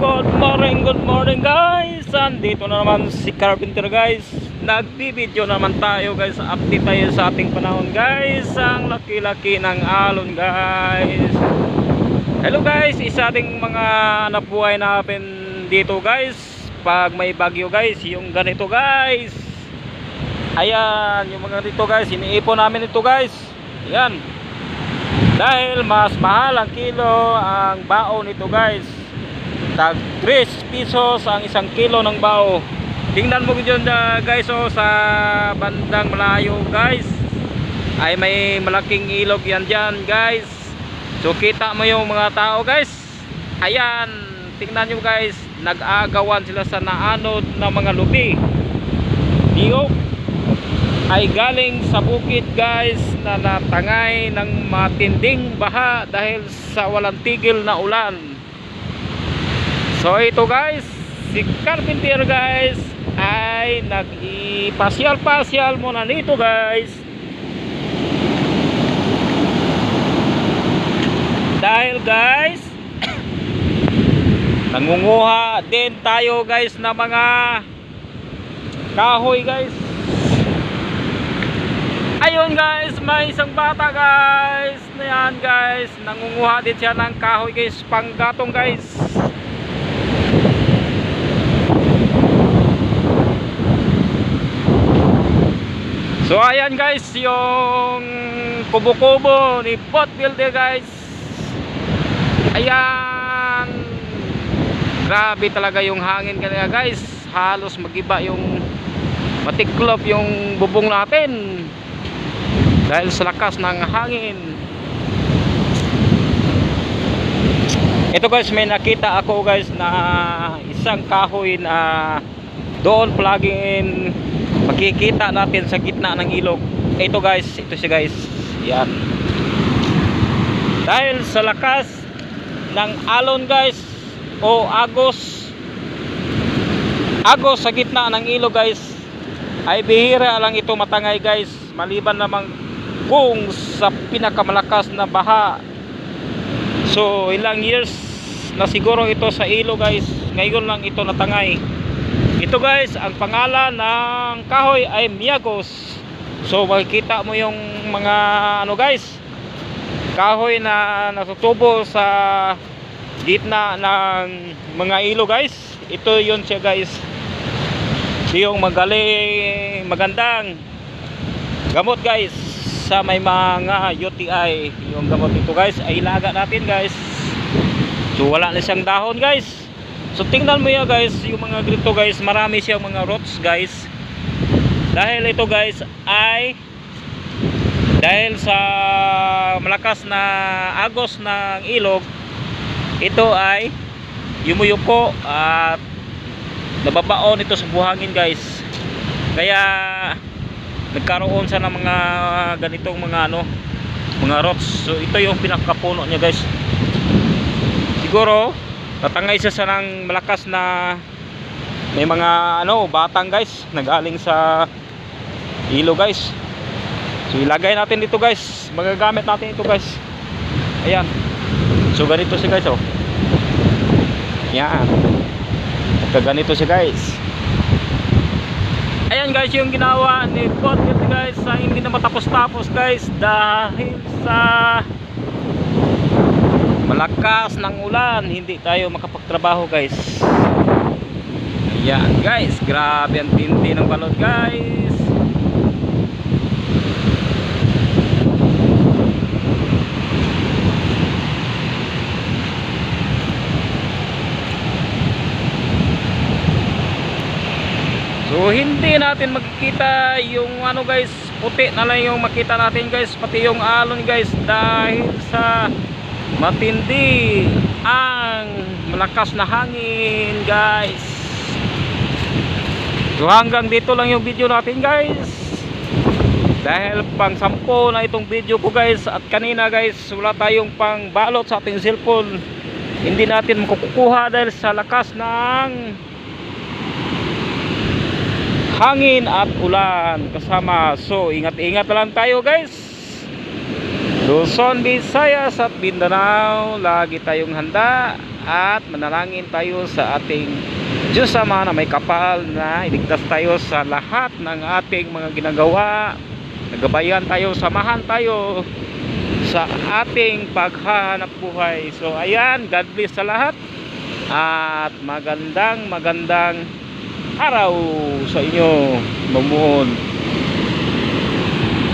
Good morning, good morning guys. Andito na naman si Carpenter guys. Nagbibideo naman tayo guys. Update tayo sa ating panahon guys. Ang laki-laki ng alon guys. Hello guys. Isa ating mga nabuhay natin dito guys. Pag may bagyo guys Yung ganito guys. Ayan Yung mga dito guys. Iniipon namin ito guys. Ayan. Dahil mas mahal ang kilo ang bao nito guys tag 3 pesos ang isang kilo ng bao. Tingnan mo dyan uh, guys oh, sa bandang malayo guys. Ay may malaking ilog yan dyan guys. So kita mo yung mga tao guys. Ayan tingnan nyo guys. Nag-agawan sila sa naanod na mga lubi. Niyog ay galing sa bukid guys na natangay ng matinding baha dahil sa walang tigil na ulan so ito guys si Carpenter guys ay nag-ipasyal-pasyal muna nito guys dahil guys nangunguha din tayo guys na mga kahoy guys Ayun guys, may isang bata guys. Na yan guys. Nangunguha din siya ng kahoy guys. Panggatong guys. So ayan guys, yung kubo-kubo ni Bot Builder guys. Ayan. Grabe talaga yung hangin kanina guys. Halos magiba yung matiklop yung bubong natin dahil sa lakas ng hangin ito guys may nakita ako guys na isang kahoy na doon plugin makikita natin sa gitna ng ilog. Ito guys. Ito siya guys. Yan. Dahil sa lakas ng alon guys o agos agos sa gitna ng ilog guys ay bihira lang ito matangay guys. Maliban namang kung sa pinakamalakas na baha. So ilang years na siguro ito sa ilo guys. Ngayon lang ito natangay ito guys ang pangalan ng kahoy ay Miyagos so makikita mo yung mga ano guys kahoy na natutubo sa gitna ng mga ilo guys. Ito yun siya guys. Yung magaling magandang gamot guys sa may mga UTI yung gamot nito guys ay ilaga natin guys. So wala na siyang dahon guys so tingnan mo yan guys yung mga grito guys. Marami siyang mga roots guys. Dahil ito guys ay dahil sa malakas na agos ng ilog ito ay yumuyuko at nababaon ito sa buhangin guys. Kaya nagkaroon siya ng mga ganitong mga ano mga roots so ito yung pinakapuno niya guys. Siguro tatangay siya sa ng malakas na may mga ano batang guys nagaling sa ilo guys. So ilagay natin dito guys. Magagamit natin ito guys. Ayan. So ganito siya guys oh. Yan ganito siya guys. Ayan guys yung ginawa ni Podget guys sa hindi na matapos-tapos guys dahil sa malakas ng ulan hindi tayo makapagtrabaho guys. Ayan guys. Grabe ang tindi ng balot guys. So hindi natin makikita yung ano guys, puti na lang yung makita natin guys, pati yung alon guys. Dahil sa matindi ang malakas na hangin guys. So hanggang dito lang yung video natin guys. Dahil pang sampo na itong video ko guys at kanina guys wala tayong pang balot sa ating cellphone. Hindi natin makukuha dahil sa lakas ng hangin at ulan kasama so ingat-ingat lang tayo guys Luzon, Visayas at Mindanao lagi tayong handa at manalangin tayo sa ating Diyos Ama na may kapal na iligtas tayo sa lahat ng ating mga ginagawa. Nagabayan tayo, samahan tayo sa ating paghahanap buhay. So ayan, God bless sa lahat. At magandang magandang araw sa inyo, mamuon.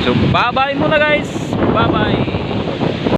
So bye-bye muna guys. Bye-bye.